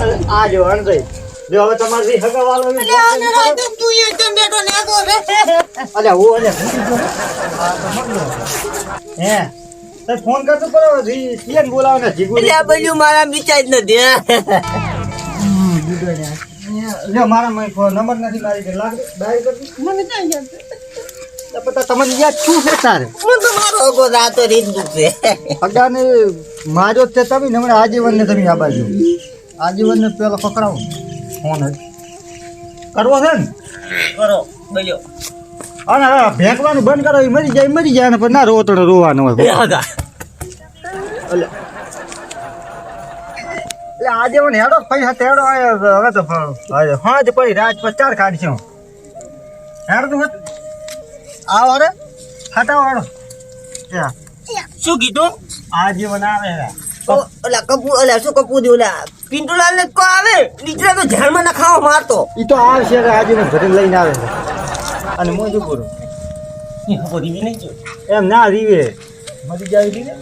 આ જો અણભાઈ જો હવે તમારી હગા હું. આ તો. હે? ફોન કરતો કરો જી સીએન બોલાવો ને જીગુ મારા જ નથી મારા માં ફોન નંબર નથી મારી કે લાગ ડાયલ કરતી મને ક્યાં યાદ પતા તમને યાદ શું છે તારે? હું તો મારો અગો રાતો રીત દુખે અગાને માર્યો જ તે તમે હમણાં આજીવન ને તમે આ બાજુ. આજીવન ને પેલો પકડાવો. ફોન જ. કરવો છે ને? કરો બોલ્યો. અને હવે ભેંકવાનું બંધ કરો એ મરી જાય મરી જાય પણ પછી ના રોવો તો રોવાનું હોય. એટલે એટલે આજે મને હેડો પૈસા તેડો આયો હવે તો હવે હા જ પડી રાત પર ચાર કાઢશું. હેડ તું હટ. આવો રે. હટાવો હેડો. શું કીધું? આજીવન આવે છે. ઓ, ઓલા કપૂ ઓલા શું કપૂ દે ઓલા પિન્ટુલાલ ને કો આવે. દીકરા તો ધ્યાનમાં ના ખાવા મારતો. ઈ તો આવશે કે આજે ઘરે લઈને આવે છે. અને હું શું કરું? એમ ના રીવે. મરી જાય રીવે?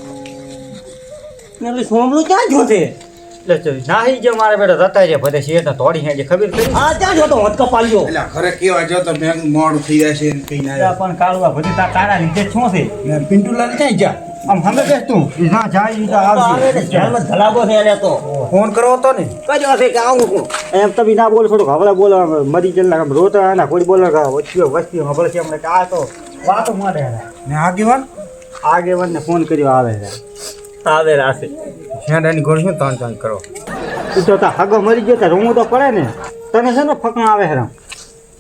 સોમલું ક્યાં જોતે એટલે તો નાહી ગયો મારે બેટા રતા છે બધે છે તો તોડી છે ખબર કરી આ ક્યાં જોતો હોત કપાલ્યો. એટલે ખરે કેવા જો તો મેં મોડું થઈ જાય છે કઈ ના પણ કાળવા બધી તા તારા લીધે છો શું છે? પિન્ટુલાલ ક્યાં જા આમ હમે બેસ તું. ઈ ના જાય ઈ તો આવશે ઝાડમાં ધલાબો છે એને તો. ફોન કરો હતો ને. કજો છે કે આવું હું એમ તમે ના બોલ થોડું હવળા બોલો આમ મરી ગયેલા આમ રોતા ના કોઈ બોલ કે વચ્ચે વસ્તી હવળે છે અમને કા તો વાતો માંડે છે. ને આગેવાન? આગેવાનને ફોન કર્યો આવે છે. આવે રાસે શેડાની ગોળ શું તાણ તાણ કરો. તું તો તા હગો મરી ગયો તો રૂમું તો પડે ને. તને છે ને ફકણા આવે છે રામ.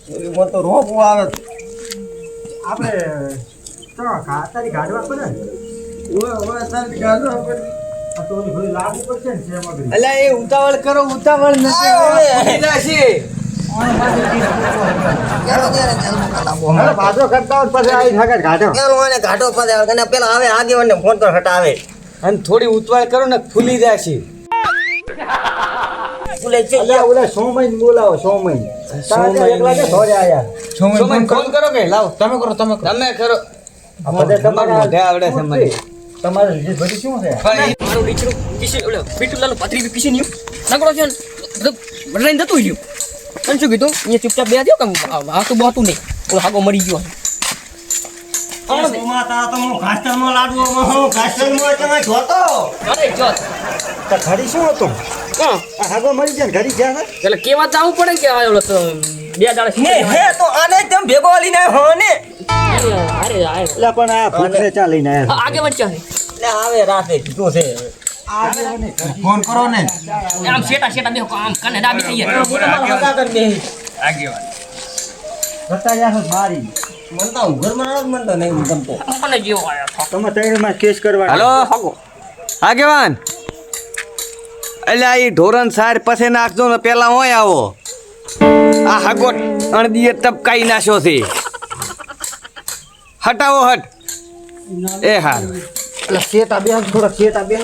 મને તો રોપ આવે. આપણે તો તારી ગાડવા પડે ને? એટલે એ ઉતાવળ કરો ઉતાવળ નથી. અને પેલા આવે આગેવાન ને ફોન પર હટાવે. અને થોડી ઉતાવળ કરો ને ફૂલી જાય છે. ફોન કરો કે? લાવ. તમે કરો તમે કરો. તમે કરો આ બધે તમારા આવડે છે મને. તમારે જે બધું શું છે? મારું દીકરું કિશન ઓલો પીટુલાલ પથરી બી કિશન નકળો છે મતલબ રહીને જતું રહ્યું. અને શું કીધું? અહીંયા ચૂપચાપ બે દો આ તો બહતું નહીં. ઓલો હાગો મરી ગયો. અરે જો તો. ઘડી શું હતું? હાગો મરી જાય ઘડી ગયા એટલે કેવા જવું પડે કે આ બે દાડા હે તો આને તેમ ભેગો લઈને હો ને? એટલે પણ આ ભૂખને ચા લઈને આયા આગે વચ્ચે. લે આવે રાતે કીધું છે? ફોન કરો ને. આમ શેટા શેટા દેખો આમ કને ડાબી થઈ જાય તમારા હગા કરી દે આગેવાન જતા રહ્યા છો મન તો ઘરમાં આવે મન તો નહીં ગમતો. મને જેવો આવ્યો હતો. તમે ત્રણમાં કેસ કરવા હલો હાગો. આગેવાન. એટલે આ ઈ સાર પછી નાખજો ને પેલા હોય આવો. આ હાગો અણદીએ તપકાઈ નાખ્યો છે. હટાવો હટ. એ હાર. એટલે શેટા બેન થોડા શેટા બેન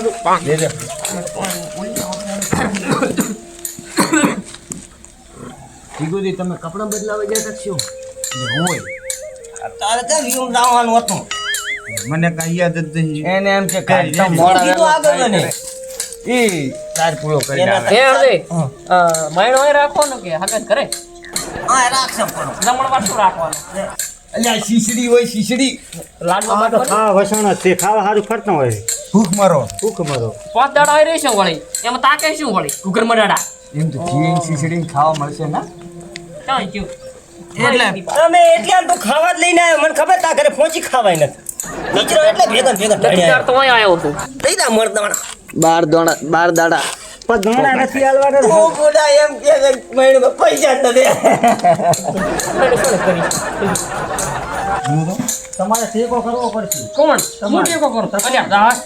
દીગુદી તમે કપડાં બદલાવા ગયા છો હોય. તારે કેમ યુમ લાવવાનું હતું? મને કઈ યાદ જ નહીં. એને એમ કે કાઢતા કીધું આગળ મને ઈ તાર પૂરો કરી એના એ હરે માયણો હોય રાખો ને કે હગત કરે? આ રાખશે પણ. જમણ પાછું રાખવાનું અલ્યા શીશડી હોય શીશડી. લાડવા તો ખાવા વસણ જ છે. ખાવા સારું ફરતા હોય. ભૂખ મરો. ભૂખ મરો. પાંચ દાડા હોય રહેશે વળી? એમાં તાકે શું વળી? કુકર મડાડા એમ તો જીન શીશડી ખાવા મળશે ના? ચાલ ક્યું. તમે એટલે આમ તો ખાવા જ લઈને આવ્યો. મને ખબર તા ઘરે પહોંચી ખાવાય નથી. નીચરો એટલે ભેગા ભેગા તો આવ્યો હતું લઈ દા મરદાણા બાર દોણા બાર દાડા. પણ નથી હાલવાના બહુ ગોડા એમ કે છે પૈસા જ નથી. તમારે ટેકો કરવો પડશે. કોણ? હું ટેકો કરું? અલ્યા દાસ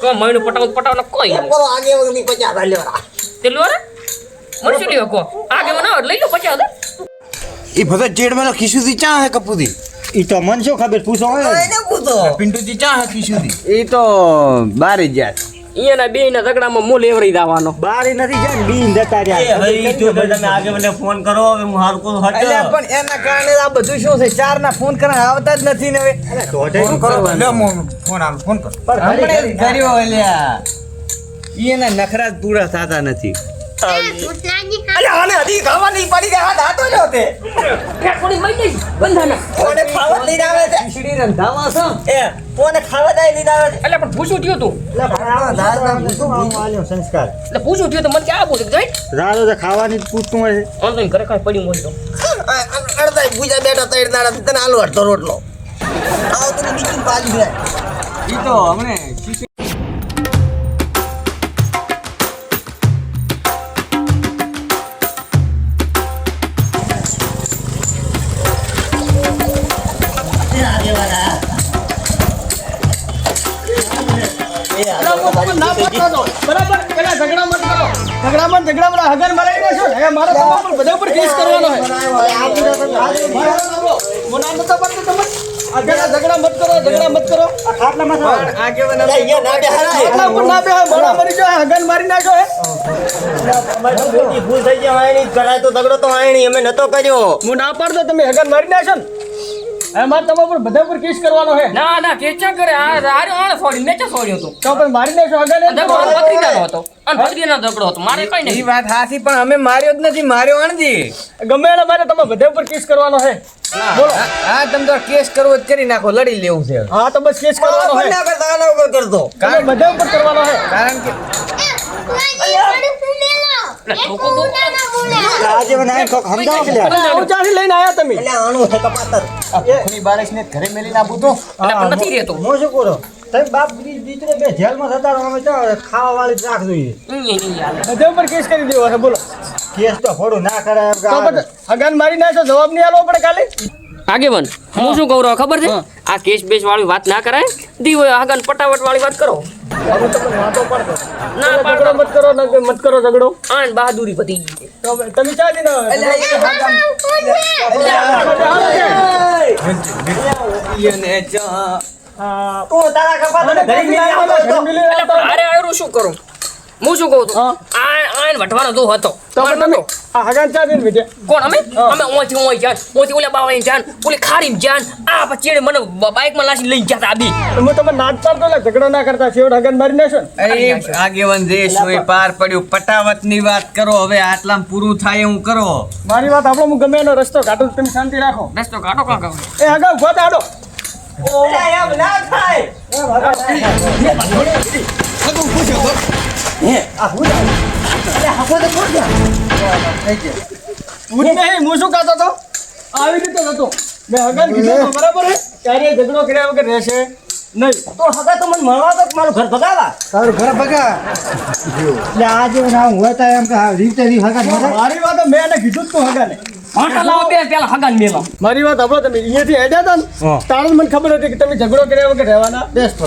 કોઈ મહિનું પટાવ પટાવ કોઈ કરો આગે વગરની પચાસ હાલ્યો તેલું અરે મળશે લેવો કો આગે મને લઈ લો પચાસ ઈ ભગત જેડમાં ખીસુદી ચા હે કપૂદી ઈ તો મન શું ખબર પૂછો હોય એને પૂછો. પિન્ટુજી ચા હે ખીસુદી ઈ તો બાર જાત અહીંયાના બે ના ઝઘડામાં મૂળ લેવરી દાવાનો. બારી નથી જાય બીન જતા એ રહ્યા હવે તું તમે આગે મને ફોન કરો હવે હું હારકો કો હટ. પણ એના કારણે આ બધું શું છે? ચાર ના ફોન કરવા આવતા જ નથી ને હવે. શું કરો લે મોં ફોન આલ ફોન કર. પણ હમણાં જ કર્યો અલ્યા. એના નખરા પૂરા થતા નથી. અરે આને હજી ખાવા પડી ગયા હાથ હાથો જો તે થોડી મરી ગઈ બંધાના. કોને ખાવા લઈને આવે છે? ખીચડી રંધાવા છે. એ કોને ખાવા જાય લઈને આવે છે? એટલે પણ પૂછું થયું તું. સંસ્કાર. એટલે પૂછું થયું તો મને ક્યાં બોલે જઈ. રાડો તો ખાવાની પૂછતું હોય છે. તો ઘરે કાંઈ પડ્યું હોય તો. અડધા ભૂજા બેઠા ત્રણ દાડા તને આલો અડધો રોટલો. આવ તને બીજું પાલી ગયા ઈ તો હમણે પેલા ઝઘડા કરો ઝઘડામાં ને બધા પર કેસ ઝઘડા મત કરો ઝઘડા મત કરો અહીંયા ના બેહાય એટલા ઉપર ના બે મોડા મરી નાખો હે ભૂલ થઈ ગયો આયણી કરાય તો દગડો તો આયણી અમે નતો કર્યો હું ના પાડતો તમે હગન મારી નાખો ને. હવે મારે તમારા પર બધા પર કેસ કરવાનો છે. ના ના કેચા કરે? આ આરે આને છોડી મેં ક્યાં છોડ્યો તું તો પણ મારી નાખશો હગન એ ઝઘડો આને પકડીનાનો હતો. અને પકડીનો ઝઘડો હતો. મારે કઈ ઈ નહીં વાત હાચી પણ અમે માર્યો જ નથી માર્યો અણજી. ગમે એને મારે તમે બધા પર કેસ કરવાનો છે. બોલો. હા હા, તમે તો કેસ કરવો જ કરી નાખો લડી લેવું છે. હા તો બસ કેસ કરવાનો છે. ના કરતા આના ઉપર કરતો. કારણ બધા ઉપર કરવાનો છે. કારણ કે આજે મને કોક સમજાવો કે લ્યા. આવું લઈને આયા તમે એટલે આણું છે કપાતર ખુની બાળકને ઘરે મેલીને આપું તો એટલે પણ નથી રહેતો હું શું કરું તમે બાપ દી- બે જેલમાં થતા રહો અમે ખાવા વાળી રાખ જોઈએ નહીં નહીં હાલે બધા ઉપર કેસ કરી દેવો છે બોલો કેસ તો ફોડું ના કરાય એમ કે તો આ- પછી હગાન મારી નાખો જવાબ નહીં આલવો પડે કાલે આગેવાન હું શું કહું ખબર છે આ કેસ બેસ વાળી વાત ના કરાય દીવો આગળ પટાવટ વાળી વાત કરો હવે તો વાતો પડતો ના પાડો મત કરો ન મત કરો ઝઘડો. આન બહાદુરી પતી ગઈ. તમે ચા દીને ચા તારા ઘરે અરે આયરું શું કરું? હું શું કહું છું? હા. આ આન વટવાનો હતો. તો તમે આ હગાન ચા દીને વિજય કોણ અમે? અમે ઓથી ઓય જાન ઓથી ઓલા બાવાઈ જાન ઓલી ખારી જાન આ પછી એને મને બાઇકમાં લાસી લઈ જતા તા બી. હું તમે નાચતા પાડતો એટલે ઝઘડો ના કરતા છેવટ હગાન મારી નાખશો ને? અરે આગેવન દેશ હોય પાર પડ્યું. પટાવતની વાત કરો હવે આટલામ પૂરું થાય હું કરો. મારી વાત આપણો હું ગમે એનો રસ્તો કાઢો તમે શાંતિ રાખો. રસ્તો કાઢો કાં કાં એ હગા ઊભા થાડો એમ ના થાય. હું? જ નહીં હું શું કહેતો હતો? આવી રીતે હતો મેં હગાન કીધું બરાબર હે? ત્યારે ઝઘડો કર્યા વગર રહેશે નહીં. તો હગા તો મને મળવા તો મારું ઘર ભગાવા. તારું ઘર ભગા? એટલે આજે મને આવું હોય તો એમ કે રીતે રી હગા મારી વાત મેં એને કીધું જ તું હગાને. મારી વાત આપણો તમે અહીંયાથી હેડ્યા હતા ને તારે મને ખબર હતી કે તમે ઝઘડો કર્યા વગર રહેવાના. બેસ્ટ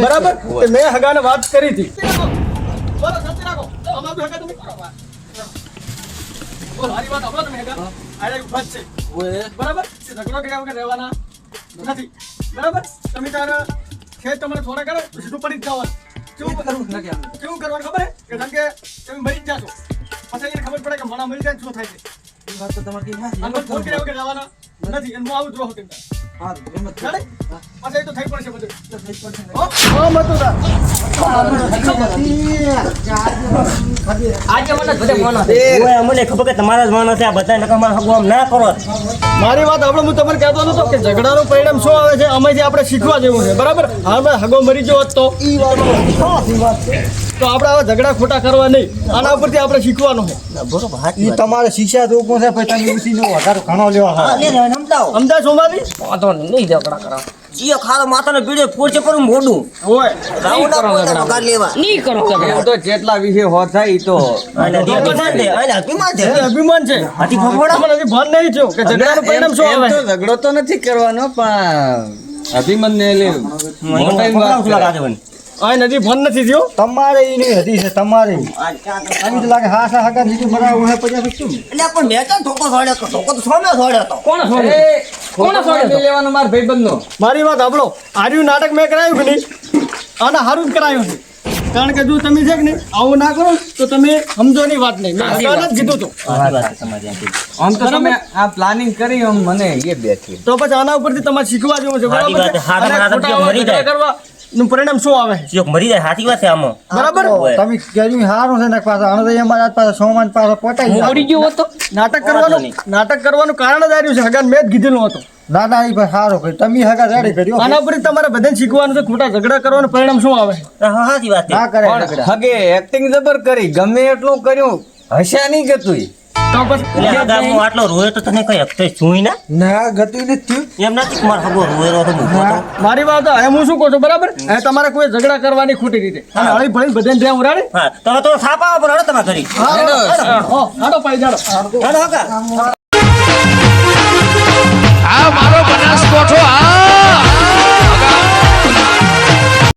બરાબર? મેં હગાને વાત કરી હતી. બરાબર ઝઘડો કર્યા વગર રહેવાના નથી બરાબર તમે તારા ખેત તમારે થોડા કરે તો સીધું પડી જ જવાનું કેવું કરવું કેવું કરવાનું ખબર કે જેમ કે તમે મરી જ જાશો પછી એને ખબર પડે કે મણા મરી જાય શું થાય. છે ફોન કર્યા રહેવાના નથી એમ હું આવું જ રહું તેમ. મને મોનો ખબર કે તમારા જ માણસ છે આ બધા મારા હગો આમ ના કરો મારી વાત આપણે હું તમને કહેતો હતો કે ઝઘડાનું પરિણામ શું આવે છે? આમાંથી આપણે શીખવા જેવું છે. બરાબર? હા હગો મરી ગયો તો. તો આપણે આવા ઝઘડા ખોટા કરવા નહીં. આના ઉપરથી આપણે શીખવાનું છે. ઈ તમારે શિક્ષા રૂપમાં છે પછી તમે ઉસીનો વધારે ઘણો લેવા હા, લે, લે, સમજાવો. સોમાલી? વાંધો નહીં ઝઘડા કરાવો. જીઓ ખાલો માથાનો પીડે પોચે પર મોડું. હોય રાઉન્ડ અપ કોઈ પગાર લેવા. નહીં કરો ઝઘડા. તો જેટલા વિશે હો થાય ઈ તો. અને અભિમાન છે અને અભિમાન છે. અભિમાન છે. હાથી ફફોડા તમને હજી ભાન નહીં થયું કે ઝઘડાનું પરિણામ શું આવે? તો ઝઘડો તો નથી કરવાનો પણ અભિમન્યુ લે મોટાની વાત કરે. આ નદી ફોન નથી થયો? તમારે ઈ નહીં હતી છે તમારે. આવી જ લાગે હા હા હગા નીચે બનાવું હે પછી શું? એટલે પણ મેં તો ઠોકો છોડ્યો તો ઠોકો તો સોમે છોડ્યો તો કોણ છોડે કોણ કોણે છોડ્યો લેવાનો માર ભાઈબંધનો. મારી વાત સાંભળો આર્યું નાટક મેં કરાયું કે નહીં? અને હારું જ કરાયું છે. કારણ કે જો તમે છે કે નહીં આવું ના કરો તો તમે સમજો ની વાત નહીં. મેં હગાને જ કીધું તો આમ તો તમે આ પ્લાનિંગ કરી આમ મને એ બેઠી. તો પછી આના ઉપરથી તમારે શીખવા જેવું છે બરાબર છે? કરવા નું પરિણામ શું આવે? ચિયોક મરી જાય સાચી વાત છે આમાં. બરાબર? તમે કર્યું સારું છે ને પાછા. હણ તો એમાં પાછા સોમાન પાછા પોટાઈ મરી ગયો હતો નાટક કરવાનું નાટક કરવાનું કારણ જ આવ્યું છે. હગાન મેં જ કીધેલું હતું. ના ના એ ભાઈ સારું કર્યું. તમે હગા રેડી કર્યો? આના પર તમારે બધાને શીખવાનું છે ખોટા ઝઘડા કરવાનું. પરિણામ શું આવે? હા સાચી વાત ના કરે હગે એક્ટિંગ જબર કરી. ગમે એટલું કર્યું. હસ્યા નહીં કે તો પછી એટલે હગામાં આટલો રોયો તો તને કઈ હકતે છુઈ ના? ના ગતું નથી એમ નથી મારો હગો રોયેલો હતો મારી વાત હવે હું શું કહું છું બરાબર? હવે તમારે કોઈ ઝઘડા કરવાની ખોટી રીતે. અને હળી ભળી બધાને ત્યાં ઉડાડે. હા તમે તો સાપા પર હડો. તમે કરી હાડો પાઈ જાડો હાલો હગા આ મારો બનાસકોઠો આ